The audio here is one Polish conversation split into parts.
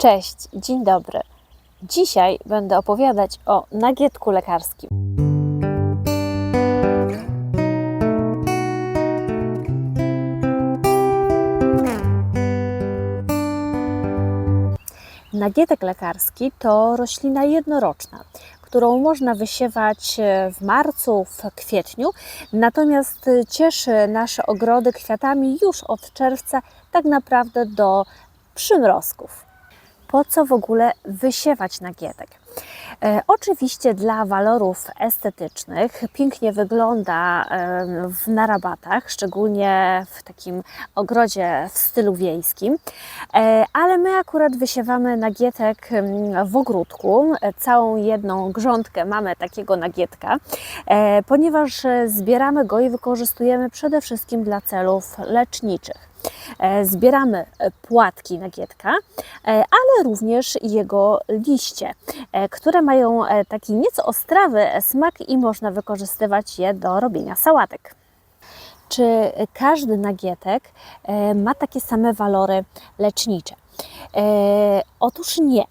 Cześć, dzień dobry. Dzisiaj będę opowiadać o nagietku lekarskim. Nagietek lekarski to roślina jednoroczna, którą można wysiewać e, w marcu, w kwietniu, natomiast e, cieszy nasze ogrody kwiatami już od czerwca, tak naprawdę do przymrozków. Po co w ogóle wysiewać nagietek? E, oczywiście dla walorów estetycznych pięknie wygląda w narabatach, szczególnie w takim ogrodzie w stylu wiejskim, e, ale my akurat wysiewamy nagietek w ogródku. E, Całą jedną grządkę mamy takiego nagietka, ponieważ zbieramy go i wykorzystujemy przede wszystkim dla celów leczniczych. Zbieramy płatki nagietka, ale również jego liście, e, mają e, taki nieco ostrawy smak i można wykorzystywać je do robienia sałatek. Czy każdy nagietek e, ma takie same walory lecznicze? E, otóż nie. E,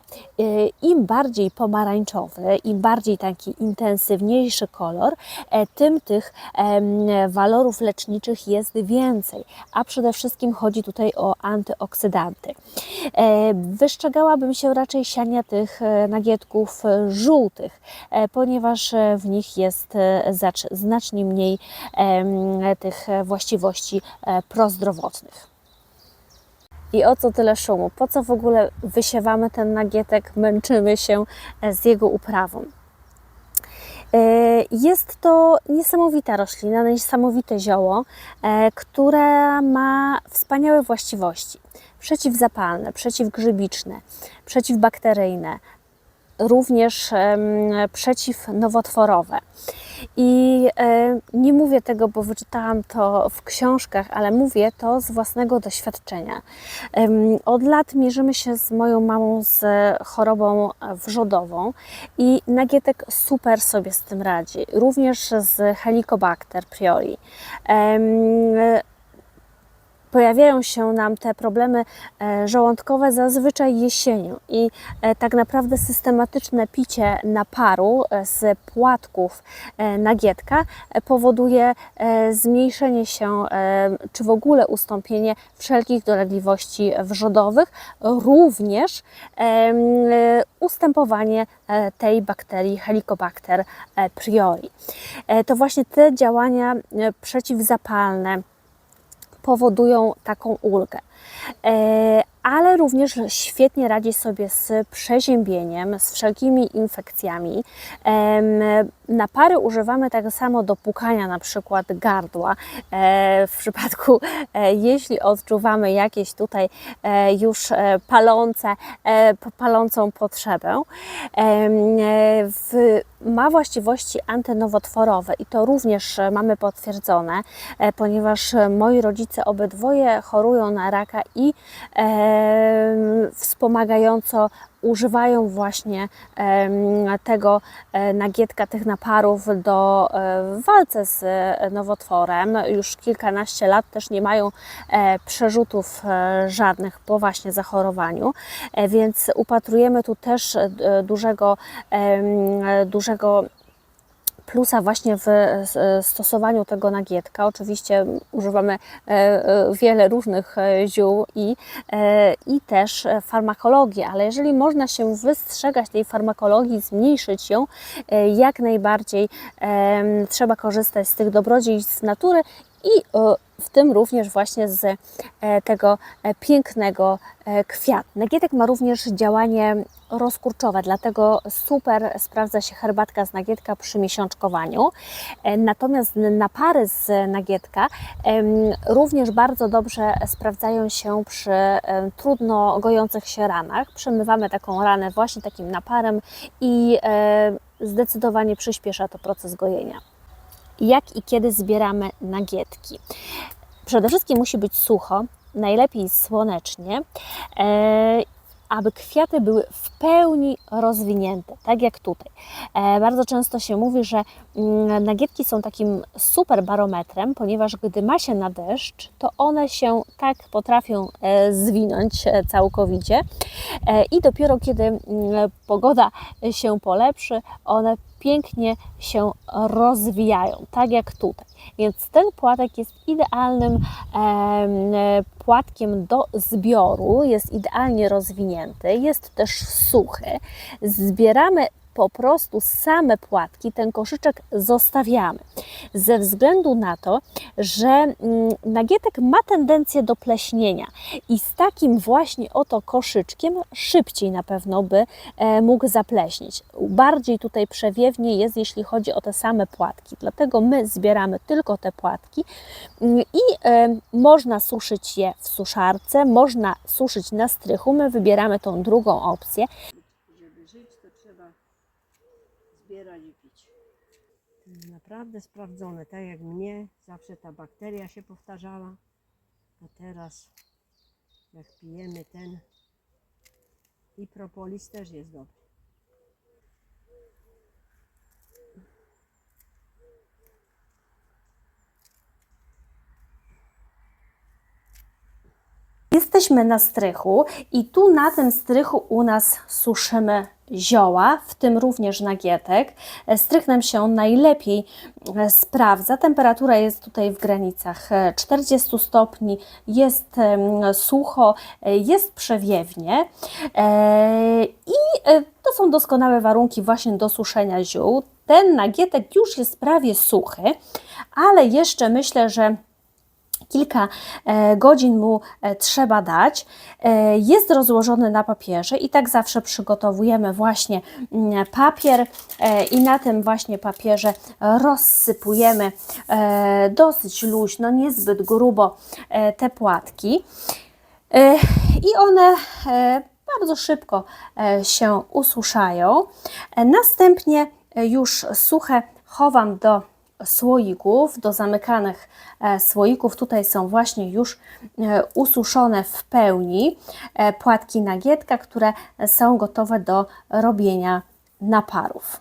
Im bardziej pomarańczowy, im bardziej taki intensywniejszy kolor, e, tym tych em, walorów leczniczych jest więcej. A przede wszystkim chodzi tutaj o antyoksydanty. E, Wystrzegałabym się raczej siania tych e, nagietków e, żółtych, e, ponieważ e, w nich jest e, znacznie mniej em, tych e, właściwości e, prozdrowotnych. I o co tyle szumu? Po co w ogóle wysiewamy ten nagietek, męczymy się e, z jego uprawą? E, Jest to niesamowita roślina, niesamowite zioło, e, które ma wspaniałe właściwości. Przeciwzapalne, przeciwgrzybiczne, przeciwbakteryjne, również przeciwnowotworowe. I e, nie mówię tego, bo wyczytałam to w książkach, ale mówię to z własnego doświadczenia. Od lat mierzymy się z moją mamą z chorobą wrzodową i Nagietek super sobie z tym radzi. Również z Helicobacter priori. Pojawiają się nam te problemy e, żołądkowe zazwyczaj jesienią i e, tak naprawdę systematyczne picie naparu e, z płatków nagietka powoduje zmniejszenie się czy w ogóle ustąpienie wszelkich dolegliwości wrzodowych, również ustępowanie tej bakterii Helicobacter priori. To właśnie te działania przeciwzapalne, powodują taką ulgę. Ale również świetnie radzi sobie z przeziębieniem, z wszelkimi infekcjami. Napary używamy tak samo do pukania na przykład gardła. E, W przypadku, e, jeśli odczuwamy jakieś tutaj e, już palące, palącą potrzebę. Ma właściwości antynowotworowe i to również mamy potwierdzone, ponieważ moi rodzice obydwoje chorują na raka i wspomagająco używają właśnie tego e, nagietka, tych naparów do e, walce z e, nowotworem. Już kilkanaście lat też nie mają przerzutów żadnych po właśnie zachorowaniu, więc upatrujemy tu też dużego, dużego plusa właśnie w stosowaniu tego nagietka. Oczywiście używamy e, e, wiele różnych e, ziół i, i też farmakologii, ale jeżeli można się wystrzegać tej farmakologii, zmniejszyć ją, jak najbardziej trzeba korzystać z tych dobrodziejstw natury i w tym również właśnie z e, tego e, pięknego e, kwiatu. Nagietek ma również działanie rozkurczowe, dlatego super sprawdza się herbatka z nagietka przy miesiączkowaniu. Natomiast napary z nagietka również bardzo dobrze sprawdzają się przy trudno gojących się ranach. Przemywamy taką ranę właśnie takim naparem i zdecydowanie przyspiesza to proces gojenia jak i kiedy zbieramy nagietki. Przede wszystkim musi być sucho, najlepiej słonecznie. E, aby kwiaty były w pełni rozwinięte, tak jak tutaj. E, bardzo często się mówi, że mm, nagietki są takim super barometrem, ponieważ gdy ma się na deszcz, to one się tak potrafią e, zwinąć e, całkowicie i dopiero kiedy mm, pogoda się polepszy, one pięknie się rozwijają, tak jak tutaj. Więc ten płatek jest idealnym e, płatkiem do zbioru, jest idealnie rozwinięty, jest też suchy. Zbieramy po prostu same płatki, ten koszyczek zostawiamy. Ze względu na to, że mm, nagietek ma tendencję do pleśnienia i z takim właśnie oto koszyczkiem szybciej na pewno by e, mógł zapleśnieć. Bardziej tutaj przewiewnie jest, jeśli chodzi o te same płatki. Dlatego my zbieramy tylko te płatki mm, i e, można suszyć je w suszarce, można suszyć na strychu. My wybieramy tą drugą opcję. Żeby żyć, to trzeba zbierać i pić. Naprawdę sprawdzone. Tak jak mnie, zawsze ta bakteria się powtarzała. A teraz, jak pijemy ten i propolis też jest dobry. Jesteśmy na strychu i tu na tym strychu u nas suszymy zioła, w tym również nagietek. E, Strych nam się najlepiej e, sprawdza. Temperatura jest tutaj w granicach e, 40 stopni, jest sucho, e, jest przewiewnie e, i e, to są doskonałe warunki właśnie do suszenia ziół. Ten nagietek już jest prawie suchy, ale jeszcze myślę, że kilka e, godzin mu e, trzeba dać. E, Jest rozłożony na papierze i tak zawsze przygotowujemy właśnie mm, papier i na tym właśnie papierze rozsypujemy dosyć luźno, niezbyt grubo te płatki. I one bardzo szybko się ususzają. Następnie już suche chowam do słoików, do zamykanych e, słoików. Tutaj są właśnie już e, ususzone w pełni e, płatki nagietka, które są gotowe do robienia naparów.